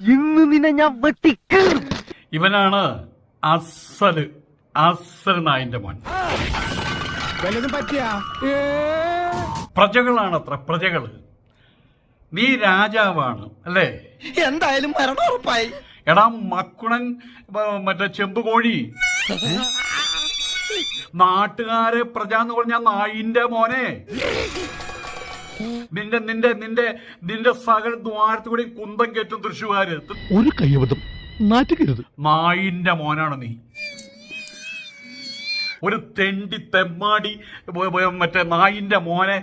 ഇന്ന് നിന്നെ ഞാൻ വെട്ടിക്കീറും. ഇവനാണ് അസൽ അസൽ നായിന്റെ മോൻ. പ്രജകളാണ് അത്ര പ്രജകളാണത്ര പ്രജകൾ. നീ രാജാവാണ് അല്ലേ? എന്തായാലും മരണം ഉറപ്പായി എടാ മക്കുണൻ മറ്റേ ചെമ്പുകോഴി നാട്ടുകാരെ പ്രജ എന്ന് പറഞ്ഞ നായിന്റെ മോനെ. നിന്റെ നിന്റെ നിന്റെ നിന്റെ സകല ദ്വാരത്തു കൂടി കുന്തം കയറ്റും തൃശ്ശൂകാര്. ഒരു കയ്യബദ്ധം നാറ്റുകരുത്. മായിന്റെ മോനാണ് നീ. ഒരു തെണ്ടി തെമ്മാടി മറ്റേ നായിന്റെ മോനെ.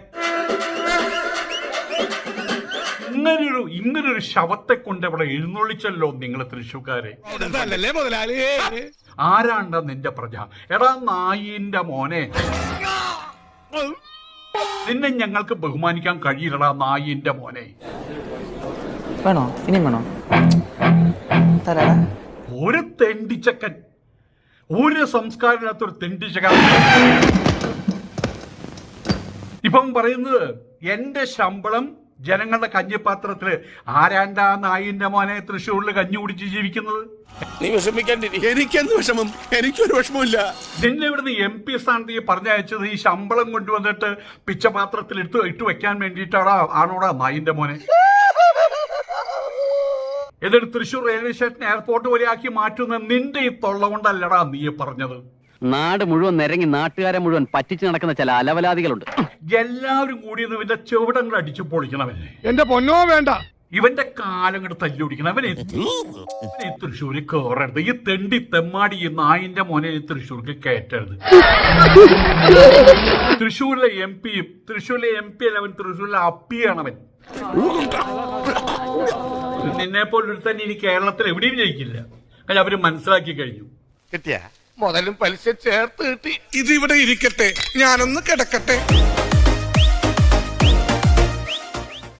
ഇങ്ങനൊരു ഇങ്ങനൊരു ശവത്തെ കൊണ്ട് ഇവിടെ എഴുന്നള്ളിച്ചല്ലോ നിങ്ങൾ തൃശ്ശൂക്കാരെ ആരാണ്ട നിന്റെ പ്രജ? എടാ നായിന്റെ മോനെ. നിന്നെ ഞങ്ങൾക്ക് ബഹുമാനിക്കാൻ കഴിയില്ലടാ നായിന്റെ മോനെ. വേണോ? ഇനിയും വേണോ? ഒരു തെണ്ടിച്ചക്കൻ. ഒരു സംസ്കാരത്തിനകത്തൊരു തെണ്ടിച്ചക്കൻ. ഇപ്പം പറയുന്നത് എന്റെ ശമ്പളം ജനങ്ങളുടെ കഞ്ഞിപ്പാത്രത്തിൽ ആരാണ്ടാ നായിന്റെ മോനെ തൃശ്ശൂരിൽ കഞ്ഞി കുടിച്ച് ജീവിക്കുന്നത്? നീ വിഷമിക്കാണ്ടിരിക്കും എനിക്കെന്ത് വിഷമം? എനിക്കൊരു വിഷമമില്ല നിന്നെ ഇവിടുന്ന് എം പി സ്ഥാനത്ത് പറഞ്ഞയച്ചത് ഈ ശമ്പളം കൊണ്ടുവന്നിട്ട് പിച്ചപാത്രത്തിൽ ഇട്ട് ഇട്ട് വെക്കാൻ വേണ്ടിട്ടാടാ ആണോടാ നായിന്റെ മോനെ? എന്നിട്ട് തൃശ്ശൂർ റെയിൽവേ സ്റ്റേഷൻ എയർപോർട്ട് വരെ ആക്കി മാറ്റുന്ന നിന്റെ ഈ തൊള്ള കൊണ്ടല്ലടാ നീ പറഞ്ഞത്. നാട് മുഴുവൻ നിരങ്ങി നാട്ടുകാരെ മുഴുവൻ പറ്റിച്ചു നടക്കുന്ന ചില അലവലാദികളുണ്ട്. എല്ലാവരും കൂടി ഒന്ന് ഇവന്റെ ചെവിടങ്ങൾ അടിച്ചു പൊളിക്കണവനെ. എന്റെ പൊന്നോ വേണ്ട. ഇവന്റെ കാലം കൂടെ തല്ലുപിടിക്കണം അവനെ ഈ തൃശ്ശൂര് കയറരുത് ഈ തെണ്ടി തെമ്മാടി ഈ നായിന്റെ മോനെ ഈ തൃശ്ശൂർക്ക് കയറ്റരുത്. തൃശ്ശൂരിലെ എം പിയും തൃശ്ശൂരിലെ എം പി അല്ല അവൻ തൃശ്ശൂരിലെ അപ്പിയാണ് അവൻ നിന്നെ പോലൊരു തന്നെ ഇനി കേരളത്തിൽ എവിടെയും ജയിക്കില്ല. കാരണം അവർ മനസ്സിലാക്കി കഴിഞ്ഞു. കിട്ടിയ? മുതലും പലിശ ചേർത്ത് കിട്ടി. ഇത് ഇവിടെ ഇരിക്കട്ടെ. ഞാനൊന്ന് കിടക്കട്ടെ.